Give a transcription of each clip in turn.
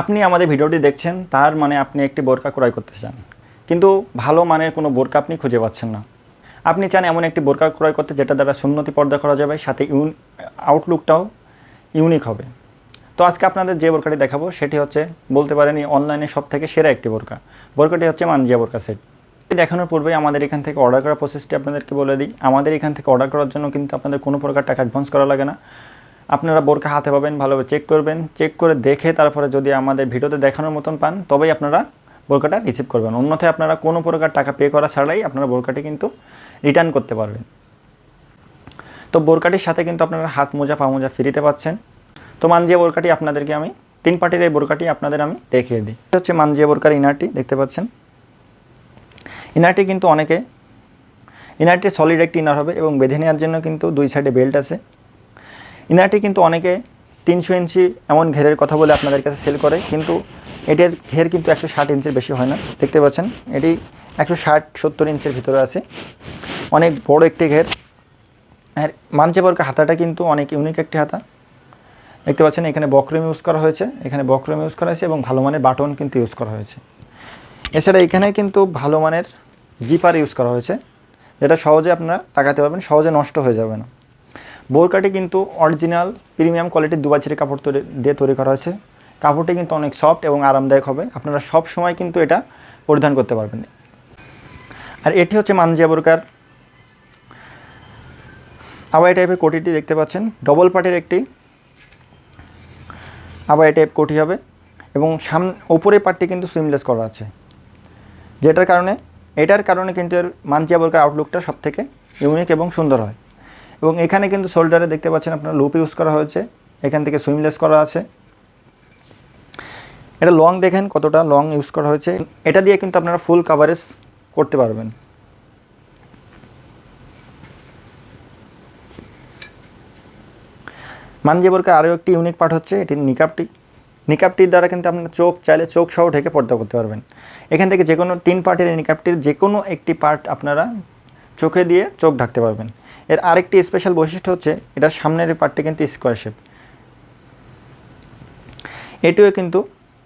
আপনি আমাদের ভিডিওটি দেখছেন, তার মানে আপনি একটি বোরকা ক্রয় করতে চান। কিন্তু ভালো মানের কোনো বোরকা আপনি খুঁজে পাচ্ছেন না। আপনি চান এমন একটি বোরকা ক্রয় করতে, যেটা দ্বারা সুন্নতি পর্দা করা যাবে, সাথে ইউন আউটলুকটাও ইউনিক হবে। তো আজকে আপনাদের যে বোরকাটি দেখাবো, সেটি হচ্ছে, বলতে পারেন অনলাইনে সব থেকে সেরা একটি বোরকা। বোরকাটি হচ্ছে মানজিয়া বোরকা সেট। দেখানোর পূর্বে আমাদের এখান থেকে অর্ডার করার প্রসেসটি আপনাদেরকে বলে দিই। আমাদের এখান থেকে অর্ডার করার জন্য কিন্তু আপনাদের কোনো প্রকার টাকা অ্যাডভান্স করা লাগে না। আপনারা বোরকা হাতে পাবেন, ভালোভাবে চেক করবেন চেক করে দেখে তারপরে যদি আমাদের ভিডিওতে দেখানোর মতন পান, তবেই আপনারা বোরকাটা রিসিভ করবেন। অন্যথায় আপনারা কোনো প্রকার টাকা পে করা ছাড়াই আপনারা বোরকাটি কিন্তু রিটার্ন করতে পারবেন। তো বোরকাটির সাথে কিন্তু আপনারা হাত মোজা, পা মোজা ফ্রিতে পাচ্ছেন। তো মানজিয়া বোরকাটি আপনাদেরকে আমি, তিন পার্টির এই বোরকাটি আপনাদের আমি দেখিয়ে দিই। এটা হচ্ছে মানজিয়া বোরকার ইনারটি দেখতে পাচ্ছেন? ইনারটি কিন্তু অনেকে ইনারটি সলিড একটি ইনার হবে এবং বেঁধে নেওয়ার জন্য কিন্তু দুই সাইডে বেল্ট আছে। ইনারটি কিন্তু অনেকে তিনশো ইঞ্চি এমন ঘেরের কথা বলে আপনাদের কাছে সেল করে, কিন্তু এটির ঘের কিন্তু একশো ষাট ইঞ্চির বেশি হয় না। দেখতে পাচ্ছেন, এটি একশো ষাট, সত্তর ইঞ্চের ভিতরে আছে। অনেক বড় একটি ঘের। আর মানচে বর্গের হাতাটা কিন্তু অনেক ইউনিক একটি হাতা। দেখতে পাচ্ছেন, এখানে বক্রম ইউজ করা হয়েছে। এখানে বক্রম ইউজ করা হয়েছে এবং ভালো মানের বাটন কিন্তু ইউজ করা হয়েছে। এছাড়া এখানে কিন্তু ভালো মানের জিপার ইউজ করা হয়েছে, যেটা সহজে আপনারা টাকাতে পারবেন সহজে নষ্ট হয়ে যাবে না। বোরকাটি কিন্তু অরিজিনাল প্রিমিয়াম কোয়ালিটির দুবাচির কাপড় তৈরি, দিয়ে তৈরি করা হয়েছে। কাপড়টি কিন্তু অনেক সফট এবং আরামদায়ক হবে। আপনারা সব সময় কিন্তু এটা পরিধান করতে পারবেন। আর এটি হচ্ছে মানজিয়া বোরকার আবার এই টাইপের কোটিটি দেখতে পাচ্ছেন। ডবল পার্টের একটি। আবার এই টাইপ কোটি হবে এবং সামনে, ওপরের পার্টটি কিন্তু সুইমলেস করা আছে। যেটার কারণে, এটার কারণে কিন্তু এর মানচিয়া বোরকার আউটলুকটা সব থেকে ইউনিক এবং সুন্দর হয়। এবং এখানে কিন্তু শোল্ডারে দেখতে পাচ্ছেন আপনার লুপ ইউজ করা হয়েছে। এখান থেকে সুইমলেস করা আছে। এটা লং দেখেন কতটা লং ইউজ করা হয়েছে। এটা দিয়ে কিন্তু আপনারা ফুল কাভারেজ করতে পারবেন। মানজিবরকে আরও একটি ইউনিক পার্ট হচ্ছে, এটির নিকাপটি নিকাপটির দ্বারা কিন্তু আপনার চোখ চাইলে চোখ সহ ঢেকে পর্দা করতে পারবেন। এখান থেকে যে কোনো তিন পার্টের নিকাপটির যে কোনো একটি পার্ট আপনারা চোখে দিয়ে চোখ ঢাকতে পারবেন। এর আরেকটি স্পেশাল বৈশিষ্ট্য হচ্ছে, এটা সামনের পার্টটি কিন্তু স্কোয়ার শেপ এটিও কিন্তু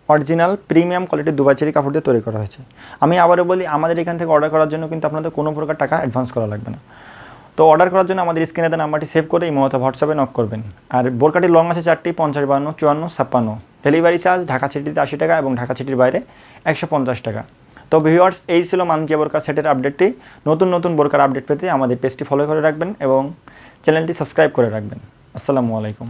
অরিজিনাল প্রিমিয়াম কোয়ালিটির দুবাচেরি কাপড় দিয়ে তৈরি করা হয়েছে। আমি আবারও বলি, আমাদের এখান থেকে অর্ডার করার জন্য কিন্তু আপনাদের কোনো প্রকার টাকা অ্যাডভান্স করা লাগবে না। তো অর্ডার করার জন্য আমাদের স্ক্রিনে দেওয়া নাম্বারটি সেভ করে এই মতো হোয়াটসঅ্যাপে নক করবেন। আর বোরকাটির লং আছে চারটি, পঞ্চাশ বান্ন চুয়ান্ন, ছাপ্পান্ন। ডেলিভারি চার্জ ঢাকা সিটিতে আশি টাকা এবং ঢাকা সিটির বাইরে একশো পঞ্চাশ টাকা। তো ভিউয়ার্স এই ছিল মানকিয়া বোরকা সেটের আপডেটটি নতুন নতুন বোরকার আপডেট পেতে আমাদের পেজটি ফলো করে রাখবেন এবং চ্যানেলটি সাবস্ক্রাইব করে রাখবেন। আসসালামু আলাইকুম।